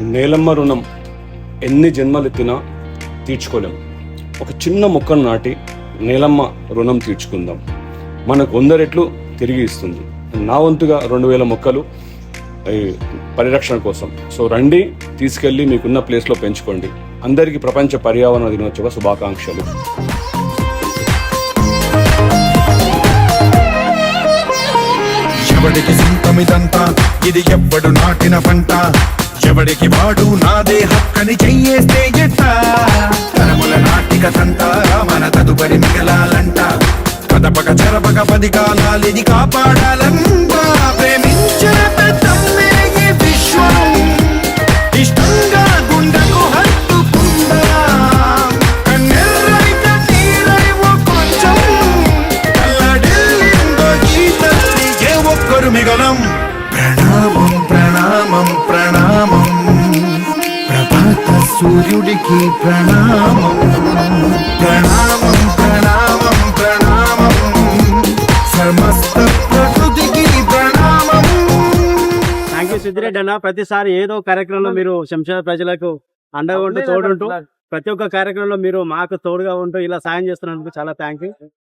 నేలమ్మ రుణం ఎన్ని జన్మలెత్తినా తీర్చుకోలేం. ఒక చిన్న మొక్కను నాటి నేలమ్మ రుణం తీర్చుకుందాం. మనకు వంద రెట్లు తిరిగి ఇస్తుంది. నా వంతుగా రెండు వేల మొక్కలు పరిరక్షణ కోసం. సో రండి తీసుకెళ్ళి మీకున్న ప్లేస్లో పెంచుకోండి. అందరికీ ప్రపంచ పర్యావరణ దినోత్సవ శుభాకాంక్షలు. ఎవడికి సొంతమిదంతా ఇది ఎవ్వడు నాటిన పంట? ఎవడికి వాడు నాదే హక్కని చెయ్యేస్తే ఎట్ట? తరముల నాటిక తంట మన తదుపరి మిగలాలంట. కదపక చెరపక పది కాలాలిది కాపాడాలంట. ప్రేమించిన పెద్దమ్మే విశ్వం ఇష్టంగా గుండెకు హత్తుకుందా? కొంచెం కల్లడిల్లిందో ఈ తల్లి ఏ ఒక్కరు మిగలం. ప్రణామం ప్రణామం ప్రణామం. ప్రభాత సూర్యుడికి ప్రణామం. ప్రణామం ప్రణామం ప్రణామం. సమస్త ప్రకృతికి ప్రణామం. థ్యాంక్ యూ సిద్ధిరెడ్డి అన్న. ప్రతిసారి ఏదో కార్యక్రమంలో మీరు శంషాబాద్ ప్రజలకు అండగా ఉంటూ తోడుంటూ ప్రతి ఒక్క కార్యక్రమంలో మీరు మాకు తోడుగా ఉంటూ ఇలా సాయం చేస్తున్నందుకు చాలా థ్యాంక్ యూ